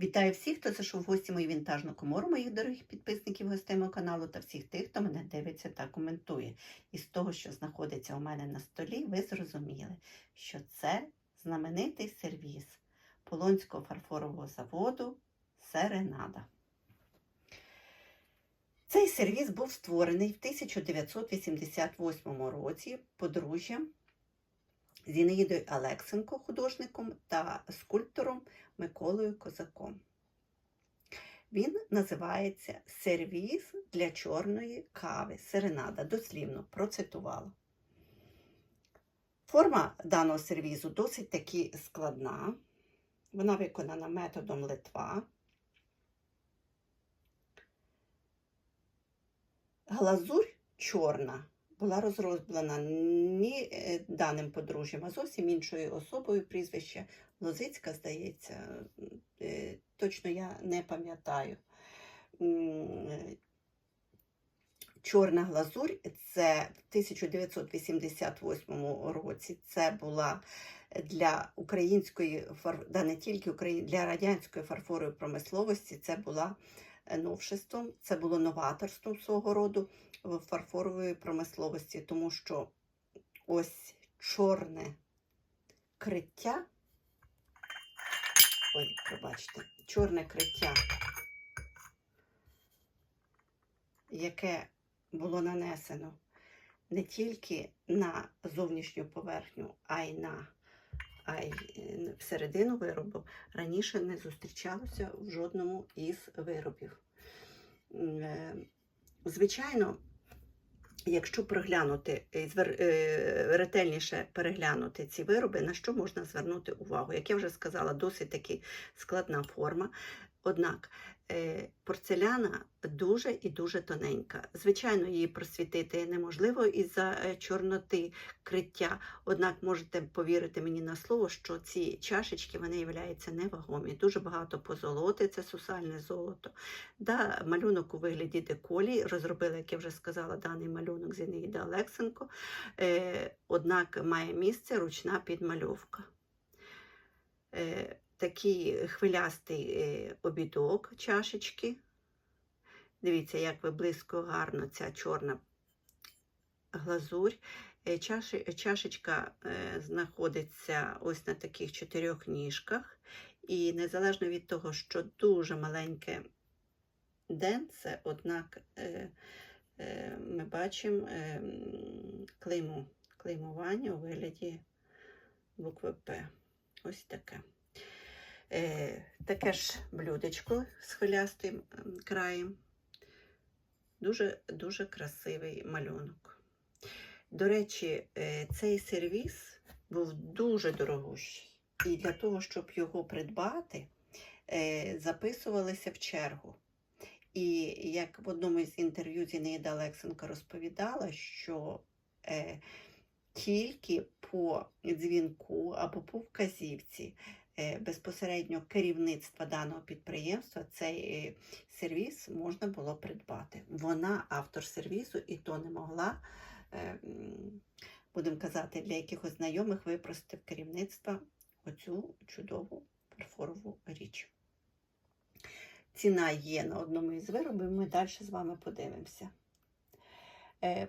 Вітаю всіх, хто зайшов в гості мою вінтажну комору, моїх дорогих підписників гостей мого каналу та всіх тих, хто мене дивиться та коментує. І з того, що знаходиться у мене на столі, ви зрозуміли, що це знаменитий сервіс Полонського фарфорового заводу Серенада. Цей сервіс був створений в 1988 році подружжям Зінаїдою Алексенко, художником та скульптором Миколою Козаком. Він називається Сервіс для чорної кави. Серенада, дослівно процитувала. Форма даного сервізу досить таки складна. Вона виконана методом литва. Глазурь чорна була розроблена не даним подружжям, а зовсім іншою особою прізвище Лозицька, здається, е, точно я не пам'ятаю. Чорна глазурь це в 1988 році. Це була для української да не тільки для радянської фарфорової промисловості, це була новшеством, це було новаторством свого роду в фарфорової промисловості, тому що ось чорне криття. Ой, пробачте, чорне криття, яке було нанесено не тільки на зовнішню поверхню, а й на а й е, всередину виробу, раніше не зустрічалося в жодному із виробів. Е, Звичайно, якщо проглянути е, ретельніше переглянути ці вироби, на що можна звернути увагу? Як я вже сказала, досить таки складна форма. Однак е, порцеляна дуже і дуже тоненька. Звичайно, її просвітити неможливо із-за е, чорноти криття. Однак можете повірити мені на слово, що ці чашечки вони являються невагомі. Дуже багато позолоти, це сусальне золото. Да, малюнок у вигляді деколі. Розробила, як я вже сказала, даний малюнок Зінаїда Олексенко. Е, однак має місце ручна підмальовка. Такий хвилястий е, обідок чашечки. Дивіться, як ви близько гарно ця чорна глазурь. Е, чашечка е, знаходиться ось на таких чотирьох ніжках. І незалежно від того, що дуже маленьке денце, однак ми бачимо м, клеймо, клеймування у вигляді букви П. Ось таке. Е, таке ж блюдечко з хвилястим краєм. Дуже, дуже красивий малюнок. До речі, е, цей сервіс був дуже дорогущий. І для того, щоб його придбати, е, записувалися в чергу. І як в одному із інтерв'ю Зінаїда Олексенко розповідала, що тільки по дзвінку або по вказівці безпосередньо керівництва даного підприємства цей е, сервіс можна було придбати. Вона, автор сервісу, і то не могла, е, будемо казати, для якихось знайомих випросити в керівництва оцю чудову фарфорову річ. Ціна є на одному із виробів, ми далі з вами подивимося. Е,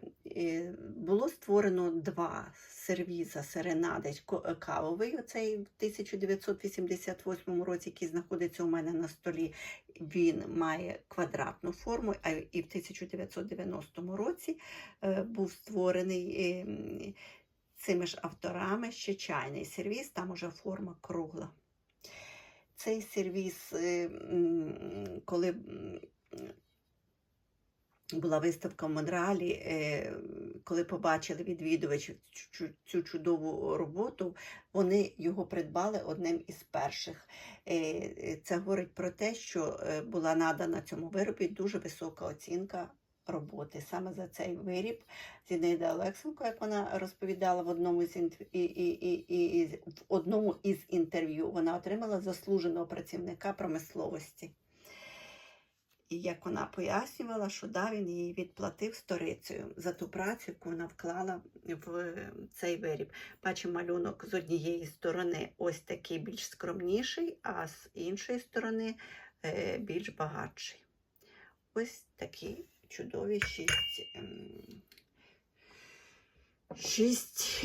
Було створено два сервіза серенади е, кавовий, оцей в 1988 році, який знаходиться у мене на столі. Він має квадратну форму, а і в 1990 році е, був створений е, цими ж авторами ще чайний сервіз, там уже форма кругла. Цей сервіс, е, коли була виставка в Монреалі, е, коли побачили відвідувачі цю- чудову роботу, вони його придбали одним із перших. Е, е, Це говорить про те, що була надана цьому виробі дуже висока оцінка роботи. Саме за цей виріб Зінаїда Олексенко, як вона розповідала в одному із інт- і, і, і, і, і в одному із інтерв'ю, вона отримала заслуженого працівника промисловості. І як вона пояснювала, що да, він їй відплатив сторицею за ту працю, яку вона вклала в цей виріб. Бачимо малюнок з однієї сторони ось такий більш скромніший, а з іншої сторони е, більш багатший. Ось такі чудові шість, ем, шість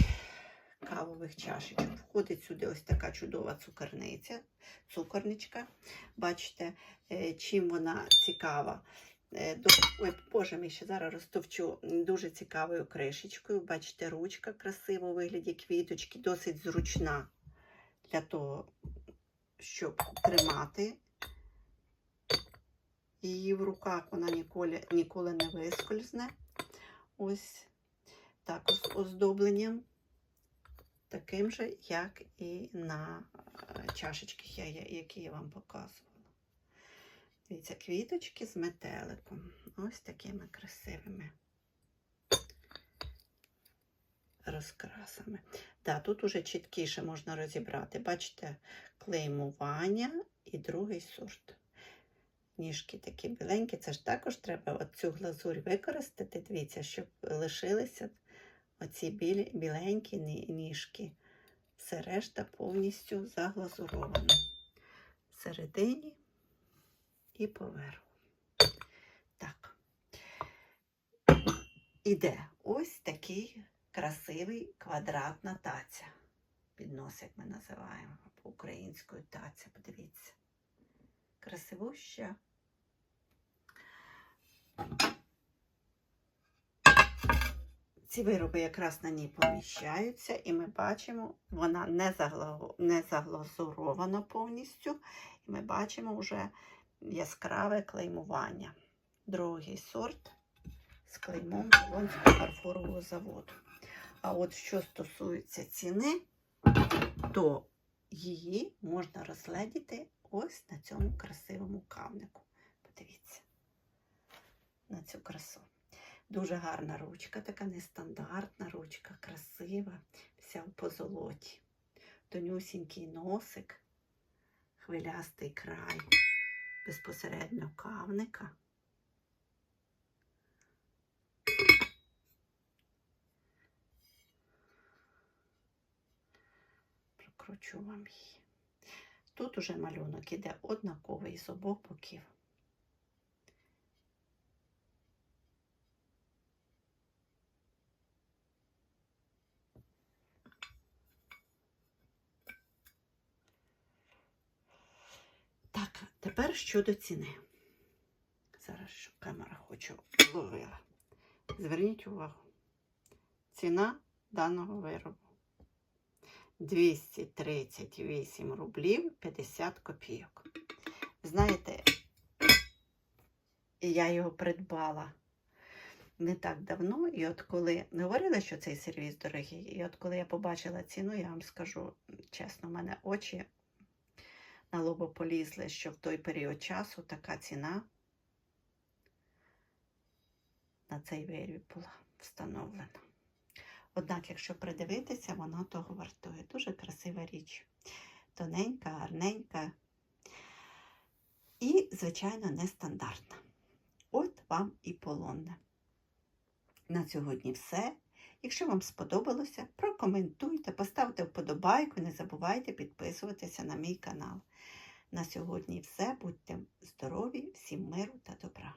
кавових чашечок. Входить сюди ось така чудова цукерниця, цукорничка. Бачите, е, чим вона цікава. Е, Ой, Боже мій, ще зараз розтовчу дуже цікавою кришечкою. Бачите, ручка красива у вигляді квіточки, досить зручна для того, щоб тримати її в руках, вона ніколи, ніколи не вискользне. Ось так з оздобленням, таким же, як і на е, чашечках, які я вам показувала. Дивіться, квіточки з метеликом. Ось такими красивими розкрасами. Да, тут уже чіткіше можна розібрати. Бачите, клеймування і другий сорт. Ніжки такі біленькі, це ж також треба оцю глазурь використати. Дивіться, щоб лишилися оці білі, біленькі ніжки. Все решта повністю заглазуровано. Всередині і поверху. Так. Іде ось такий красивий квадратна таця. Піднос, як ми називаємо по-українською таця. Подивіться. Красивуща. Ці вироби якраз на ній поміщаються, і ми бачимо, вона не, не заглазурована повністю, і ми бачимо вже яскраве клеймування. Другий сорт з клеймом Волонського фарфорового заводу. А от що стосується ціни, то її можна розгледіти ось на цьому красивому кавнику. Подивіться на цю красу. Дуже гарна ручка, така нестандартна ручка, красива, вся в позолоті. Тонюсінький носик, хвилястий край, безпосередньо кавника. Прокручу вам її. Тут уже малюнок іде однаковий з обох боків. Так, тепер щодо ціни. Зараз щоб камера хочу ловила. Зверніть увагу. Ціна даного виробу 238 рублів 50 копійок. Знаєте, я його придбала не так давно, і от коли не говорили, що цей сервіс дорогий, і от коли я побачила ціну, я вам скажу чесно, в мене очі на лобо полізли, що в той період часу така ціна на цей виріб була встановлена. Однак, якщо придивитися, воно того вартує. Дуже красива річ. Тоненька, гарненька і, звичайно, нестандартна. От вам і полонне. На сьогодні все. Якщо вам сподобалося, прокоментуйте, поставте вподобайку, не забувайте підписуватися на мій канал. На сьогодні все. Будьте здорові, всім миру та добра.